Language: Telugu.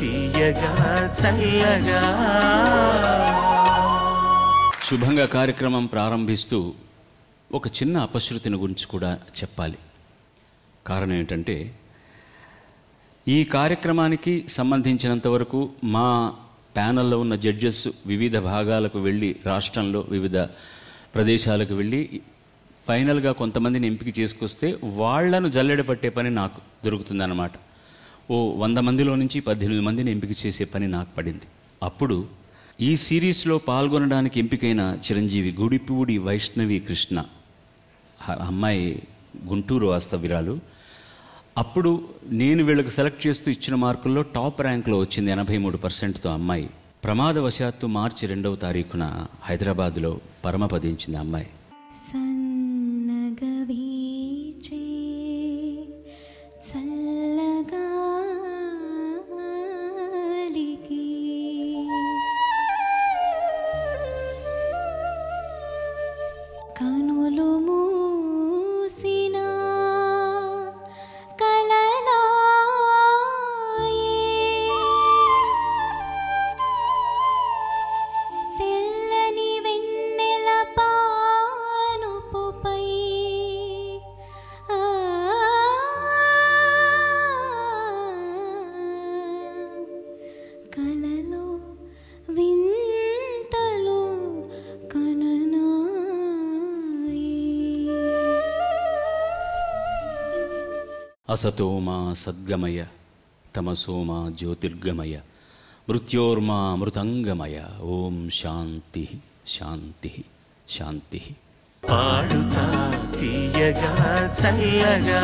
తీయగా చల్లగా. శుభంగా కార్యక్రమం ప్రారంభిస్తూ ఒక చిన్న అపశృతిని గురించి కూడా చెప్పాలి. కారణం ఏంటంటే ఈ కార్యక్రమానికి సంబంధించినంతవరకు మా ప్యానల్లో ఉన్న జడ్జెస్ వివిధ భాగాలకు వెళ్ళి రాష్ట్రంలో వివిధ ప్రదేశాలకు వెళ్ళి ఫైనల్గా కొంతమందిని ఎంపిక చేసుకొస్తే వాళ్ళను జల్లెడ పట్టే పని నాకు దొరుకుతుందన్నమాట. ఓ వంద మందిలో నుంచి పద్దెనిమిది మందిని ఎంపిక చేసే పని నాకు పడింది. అప్పుడు ఈ సిరీస్లో పాల్గొనడానికి ఎంపికైన చిరంజీవి గుడిపూడి వైష్ణవి కృష్ణ అమ్మాయి గుంటూరు వాస్తవ్యురాలు అప్పుడు నేను వీళ్ళకి సెలెక్ట్ చేస్తూ ఇచ్చిన మార్కుల్లో టాప్ ర్యాంక్లో వచ్చింది ఎనభై మూడు పర్సెంట్తో అమ్మాయి. ప్రమాదవశాత్తు మార్చి రెండవ తారీఖున హైదరాబాద్లో పరమపదించింది ఆ అమ్మాయి అసతోమా సద్గమయ తమసోమా జ్యోతిర్గమయ మృత్యోర్మా మృతంగమయ ఓం శాంతి శాంతి శాంతి పాడుతా తీయగా చల్లగా